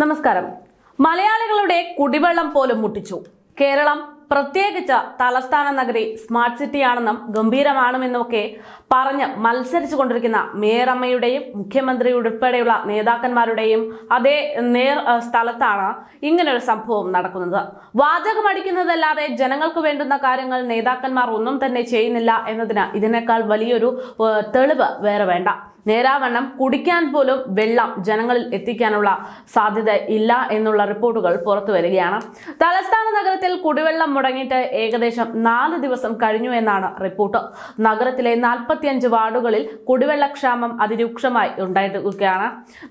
നമസ്കാരം. മലയാളികളുടെ കുടിവെള്ളം പോലും മുട്ടിച്ചു. കേരളം പ്രത്യേകിച്ച് തലസ്ഥാന നഗരി സ്മാർട്ട് സിറ്റിയാണെന്നും ഗംഭീരമാണെന്നുമൊക്കെ പറഞ്ഞ് മത്സരിച്ചു കൊണ്ടിരിക്കുന്ന മേയറമ്മയുടെയും മുഖ്യമന്ത്രി ഉൾപ്പെടെയുള്ള നേതാക്കന്മാരുടെയും അതേ നേർ സ്ഥലത്താണ് ഇങ്ങനൊരു സംഭവം നടക്കുന്നത്. വാചകമടിക്കുന്നതല്ലാതെ ജനങ്ങൾക്ക് വേണ്ടുന്ന കാര്യങ്ങൾ നേതാക്കന്മാർ ഒന്നും തന്നെ ചെയ്യുന്നില്ല എന്നതിന് ഇതിനേക്കാൾ വലിയൊരു തെളിവ് വേറെ വേണ്ട. നേരാവണ്ണം കുടിക്കാൻ പോലും വെള്ളം ജനങ്ങളിൽ എത്തിക്കാനുള്ള സാധ്യത ഇല്ല എന്നുള്ള റിപ്പോർട്ടുകൾ പുറത്തു വരികയാണ്. തലസ്ഥാന നഗരത്തിൽ കുടിവെള്ളം മുടങ്ങിയിട്ട് ഏകദേശം നാല് ദിവസം കഴിഞ്ഞു എന്നാണ് റിപ്പോർട്ട്. നഗരത്തിലെ നാൽപ്പത്തിയഞ്ച് വാർഡുകളിൽ കുടിവെള്ളക്ഷാമം അതിരൂക്ഷമായി ഉണ്ടായിരിക്കുകയാണ്.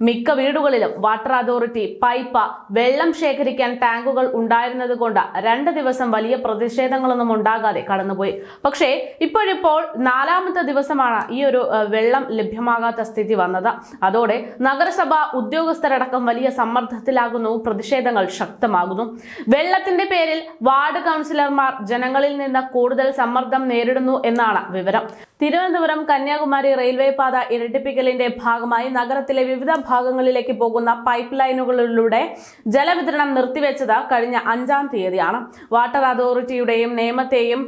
മിക്ക വീടുകളിലും വാട്ടർ അതോറിറ്റി പൈപ്പ് വെള്ളം ശേഖരിക്കാൻ ടാങ്കുകൾ ഉണ്ടായിരുന്നത് കൊണ്ട് രണ്ട് ദിവസം വലിയ പ്രതിഷേധങ്ങളൊന്നും ഉണ്ടാകാതെ കടന്നുപോയി. പക്ഷേ ഇപ്പോഴിപ്പോൾ നാലാമത്തെ ദിവസമാണ് ഈ ഒരു വെള്ളം വെള്ളം ലഭ്യമാകാത്ത സ്ഥിതി വന്നത്. അതോടെ നഗരസഭ ഉദ്യോഗസ്ഥരടക്കം വലിയ സമ്മർദ്ദത്തിലാകുന്നു. പ്രതിഷേധങ്ങൾ ശക്തമാകുന്നു. വെള്ളത്തിന്റെ പേരിൽ വാർഡ് കൗൺസിലർമാർ ജനങ്ങളിൽ നിന്ന് കൂടുതൽ സമ്മർദ്ദം നേരിടുന്നു എന്നാണ് വിവരം. തിരുവനന്തപുരം കന്യാകുമാരി റെയിൽവേ പാത ഇരട്ടിപ്പിക്കലിന്റെ ഭാഗമായി നഗരത്തിലെ വിവിധ ഭാഗങ്ങളിലേക്ക് പോകുന്ന പൈപ്പ് ലൈനുകളിലൂടെ ജലവിതരണം നിർത്തിവെച്ചത് കഴിഞ്ഞ അഞ്ചാം തീയതിയാണ്. വാട്ടർ അതോറിറ്റിയുടെയും നിയമത്തെയും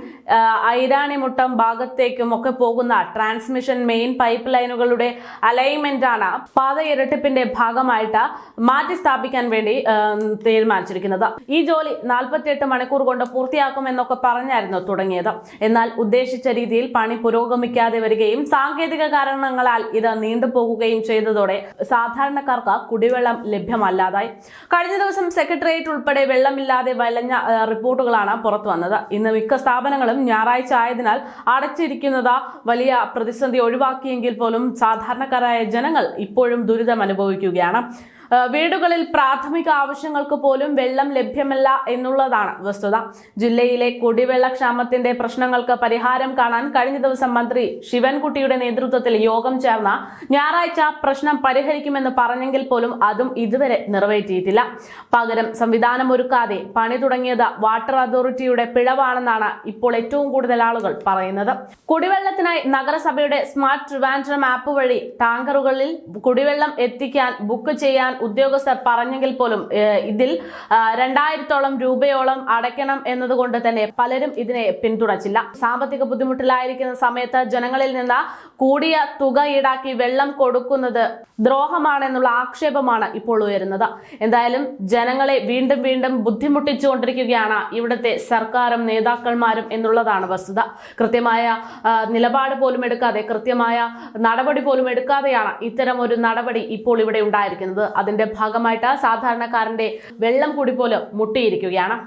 ഐരാണിമുട്ടം ഭാഗത്തേക്കും ഒക്കെ പോകുന്ന ട്രാൻസ്മിഷൻ മെയിൻ പൈപ്പ് ലൈനുകളുടെ അലൈൻമെന്റാണ് പാത ഇരട്ടിപ്പിന്റെ ഭാഗമായിട്ട് മാറ്റി സ്ഥാപിക്കാൻ വേണ്ടി തീരുമാനിച്ചിരിക്കുന്നത്. ഈ ജോലി നാൽപ്പത്തിയെട്ട് മണിക്കൂർ കൊണ്ട് പൂർത്തിയാക്കുമെന്നൊക്കെ പറഞ്ഞായിരുന്നു തുടങ്ങിയത്. എന്നാൽ ഉദ്ദേശിച്ച രീതിയിൽ പണി പുരോഗമിക്കാതെ വരികയും സാങ്കേതിക കാരണങ്ങളാൽ ഇത് നീണ്ടുപോകുകയും ചെയ്തതോടെ സാധാരണക്കാർക്ക് കുടിവെള്ളം ലഭ്യമല്ലാതായി. കഴിഞ്ഞ ദിവസം സെക്രട്ടേറിയറ്റ് ഉൾപ്പെടെ വെള്ളമില്ലാതെ വലഞ്ഞ റിപ്പോർട്ടുകളാണ് പുറത്തു വന്നത്. ഇന്ന് മിക്ക സ്ഥാപനങ്ങളും ഞായറാഴ്ച ആയതിനാൽ അടച്ചിരിക്കുന്നത് വലിയ പ്രതിസന്ധി ഒഴിവാക്കിയെങ്കിൽ പോലും സാധാരണക്കാരായ ജനങ്ങൾ ഇപ്പോഴും ദുരിതം അനുഭവിക്കുകയാണ് വീടുകളിൽ പ്രാഥമിക ആവശ്യങ്ങൾക്ക് പോലും വെള്ളം ലഭ്യമല്ല എന്നുള്ളതാണ് വസ്തുത. ജില്ലയിലെ കുടിവെള്ളക്ഷാമത്തിന്റെ പ്രശ്നങ്ങൾക്ക് പരിഹാരം കാണാൻ കഴിഞ്ഞ ദിവസം മന്ത്രി ശിവൻകുട്ടിയുടെ നേതൃത്വത്തിൽ യോഗം ചേർന്ന ഞായറാഴ്ച പ്രശ്നം പരിഹരിക്കുമെന്ന് പറഞ്ഞെങ്കിൽ പോലും അതും ഇതുവരെ നിറവേറ്റിയിട്ടില്ല. പകരം സംവിധാനം ഒരുക്കാതെ പണി തുടങ്ങിയത് വാട്ടർ അതോറിറ്റിയുടെ പിഴവാണെന്നാണ് ഇപ്പോൾ ഏറ്റവും കൂടുതൽ ആളുകൾ പറയുന്നത്. കുടിവെള്ളത്തിനായി നഗരസഭയുടെ സ്മാർട്ട് ട്രിവാൻഡ്രം ആപ്പ് വഴി ടാങ്കറുകളിൽ കുടിവെള്ളം എത്തിക്കാൻ ബുക്ക് ചെയ്യാൻ ഉദ്യോഗസ്ഥർ പറഞ്ഞെങ്കിൽ പോലും ഇതിൽ രണ്ടായിരത്തോളം രൂപയോളം അടയ്ക്കണം എന്നതുകൊണ്ട് തന്നെ പലരും ഇതിനെ പിന്തുണച്ചില്ല. സാമ്പത്തിക ബുദ്ധിമുട്ടിലായിരിക്കുന്ന സമയത്ത് ജനങ്ങളിൽ നിന്ന് കൂടിയ തുക ഈടാക്കി വെള്ളം കൊടുക്കുന്നത് ദ്രോഹമാണെന്നുള്ള ആക്ഷേപമാണ് ഇപ്പോൾ ഉയരുന്നത്. എന്തായാലും ജനങ്ങളെ വീണ്ടും വീണ്ടും ബുദ്ധിമുട്ടിച്ചുകൊണ്ടിരിക്കുകയാണ് ഇവിടുത്തെ സർക്കാരും നേതാക്കന്മാരും എന്നുള്ളതാണ് വസ്തുത. കൃത്യമായ നിലപാട് പോലും എടുക്കാതെ കൃത്യമായ നടപടി പോലും എടുക്കാതെയാണ് ഇത്തരം ഒരു നടപടി ഇപ്പോൾ ഇവിടെ ഉണ്ടായിരിക്കുന്നത്. അതിന്റെ ഭാഗമായിട്ട് സാധാരണക്കാരന്റെ വെള്ളം കൂടി പോലും മുട്ടിയിരിക്കുകയാണ്.